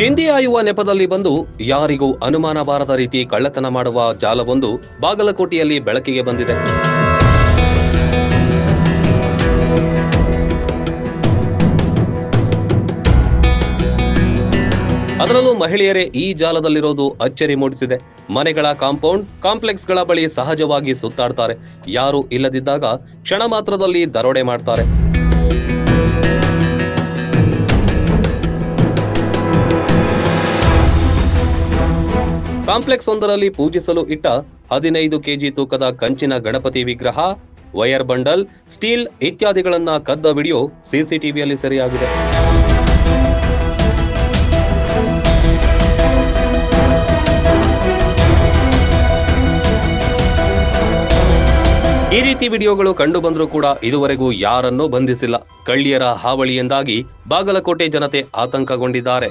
ಚಿಂದಿ ಆಯುವ ನೆಪದಲ್ಲಿ ಬಂದು ಯಾರಿಗೂ ಅನುಮಾನ ಬಾರದ ರೀತಿ ಕಳ್ಳತನ ಮಾಡುವ ಜಾಲವೊಂದು ಬಾಗಲಕೋಟೆಯಲ್ಲಿ ಬೆಳಕಿಗೆ ಬಂದಿದೆ. ಅದರಲ್ಲೂ ಮಹಿಳೆಯರೇ ಈ ಜಾಲದಲ್ಲಿರೋದು ಅಚ್ಚರಿ ಮೂಡಿಸಿದೆ. ಮನೆಗಳ ಕಾಂಪೌಂಡ್, ಕಾಂಪ್ಲೆಕ್ಸ್ಗಳ ಬಳಿ ಸಹಜವಾಗಿ ಸುತ್ತಾಡ್ತಾರೆ. ಯಾರು ಇಲ್ಲದಿದ್ದಾಗ ಕ್ಷಣ ಮಾತ್ರದಲ್ಲಿ ದರೋಡೆ ಮಾಡ್ತಾರೆ. ಕಾಂಪ್ಲೆಕ್ಸ್ ಒಂದರಲ್ಲಿ ಪೂಜಿಸಲು ಇಟ್ಟ ಹದಿನೈದು ಕೆಜಿ ತೂಕದ ಕಂಚಿನ ಗಣಪತಿ ವಿಗ್ರಹ, ವೈರ್ ಬಂಡಲ್, ಸ್ಟೀಲ್ ಇತ್ಯಾದಿಗಳನ್ನ ಕದ್ದ ವಿಡಿಯೋ ಸಿಸಿಟಿವಿಯಲ್ಲಿ ಸೆರೆಯಾಗಿದೆ. ಈ ರೀತಿ ವಿಡಿಯೋಗಳು ಕಂಡು ಬಂದರೂ ಕೂಡ ಇದುವರೆಗೂ ಯಾರನ್ನೂ ಬಂಧಿಸಿಲ್ಲ. ಕಳ್ಳಿಯರ ಹಾವಳಿಯಿಂದಾಗಿ ಬಾಗಲಕೋಟೆ ಜನತೆ ಆತಂಕಗೊಂಡಿದ್ದಾರೆ.